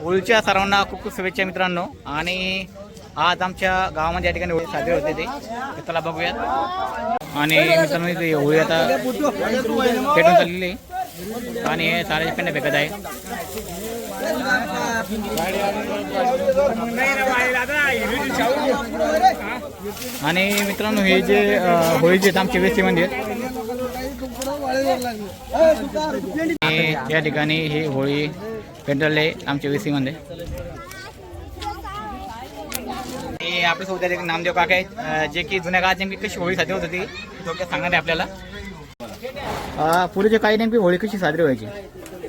होळीच्या सर्वांना खूप खूप शुभेच्छा मित्रांनो. आणि आज आमच्या गावामध्ये या ठिकाणी होळी साजरी होते ते त्याला चला बघूयात. आणि मित्रांनो इथे होळी आता पेटून चाललेली आहे. आणि हे सारे पेंड फेकत आहे. आणि मित्रांनो हे जे होळीचे आमचे वेस्ती मंदिर. या ठिकाणी ही होळी पेटवले आमच्या वेसी मध्ये आणि आपल्यासोबत ठिकाणी नामदेव काका आहेत जे की जुन्या काळात नेमकी कशी होळी साजरी होत होती थोडक्यात सांगणार आहे आपल्याला. अं, पूर्वीच्या काही नेमकी होळी कशी साजरी व्हायची?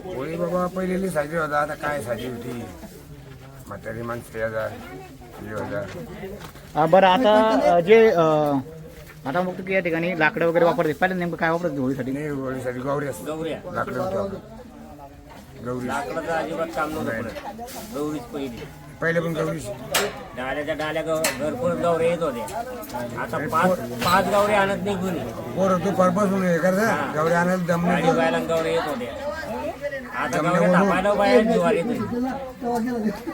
होळी बाबा पहिलेली साजरी होता आता काय साजरी होती? म्हातारी माणसं हजार हे बरं आता जे अं, आता बघतो की या ठिकाणी लाकडं वगैरे वापरते पहिल्या नेमकं काय वापरत होते होळीसाठी? नाही होळीसाठी गौरी लाकडं होतं गौरी लाकडाचं अजिबात काम नव्हतं पडत गौरीच पहिली. पहिले पण गौरी डाल्याच्या डाल्या गौ- भरपूर गौऱ्या येत होत्या. आता पाच पाच गौऱ्या आणत नाही कुणी. पोरं तू पर्पज हे. करता गौरी आणायला दम नाही. गाडी बायला गौऱ्या येत होत्या. आता गौऱ्या थांबायला बाया जीवार येत होती.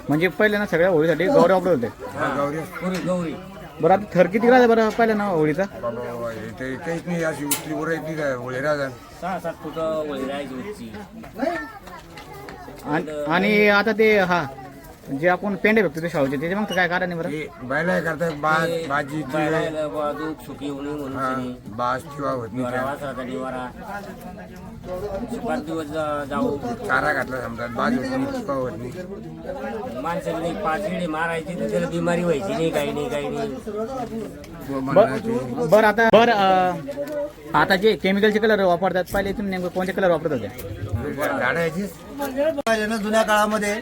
म्हणजे पहिल्या ना सगळ्या होळीसाठी गौरव वापरत होते. हा, गौरी. पुरी गौरी. बरं आता थर किती राहते बरं पहिल्या ना होळीचा? बाबा बाबा हे ते काहीच नाही अशी उचली वर येत नाही काय होळी राहतात सहा सात फुट वळी राहायची आणि आणि आता ते हा जे आपण पेंडे बघतो ते शाळूचे त्याच्या मग काय कारण आहे बरं? हे करतात बाज बाजी सुखी होणे म्हणून हा बाज किंवा होत नाही निवारा वासराचा निवारा पाच दिवस जा- जाऊ. चारा घातला समजा बाज होत नाही किंवा होत नाही. माणसं नाही पाच वेळी मारायची तर त्याला बिमारी व्हायची नाही काही नाही काही नाही. म्हणणार ते- बरं आता बरं अं, आता जे केमिकलचे कलर वापरतात पहिले तुम्ही नेमकं कोणते कलर वापरत होते? ना जुन्या काळामध्ये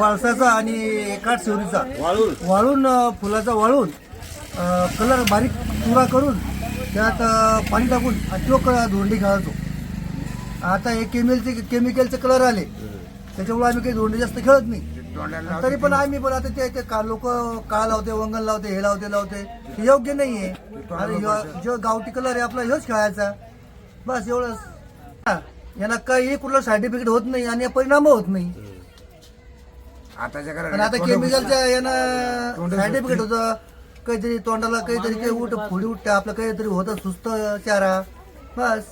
पळसाचा आणि काठ शिवरीचा वाळून. फुलाचा वाळून कलर बारीक चुरा करून त्यात पाणी टाकून आणि तो धोंडी खेळायचो आता हे केमिकलचे केमिकलचे कलर आले. त्याच्यामुळे आम्ही काही धोंडी जास्त खेळत नाही. तरी पण आम्ही पण आता ते का लोक काळ लावते वंगण लावते हे लावते लावते हे योग्य नाहीये. आणि ह्यो- जो गावठी कलर आहे आपला ह्योच खेळायचा. बस एवढंच. हा, यांना काही कुठलं साईड होत नाही आणि परिणाम होत नाही. आताच्या आणि आता केमिकलच्या यानं साईड इफेक्ट होतं. काहीतरी तोंडाला काहीतरी काही उठ फुडी उठते आपलं काहीतरी होतं सुस्त चारा बस.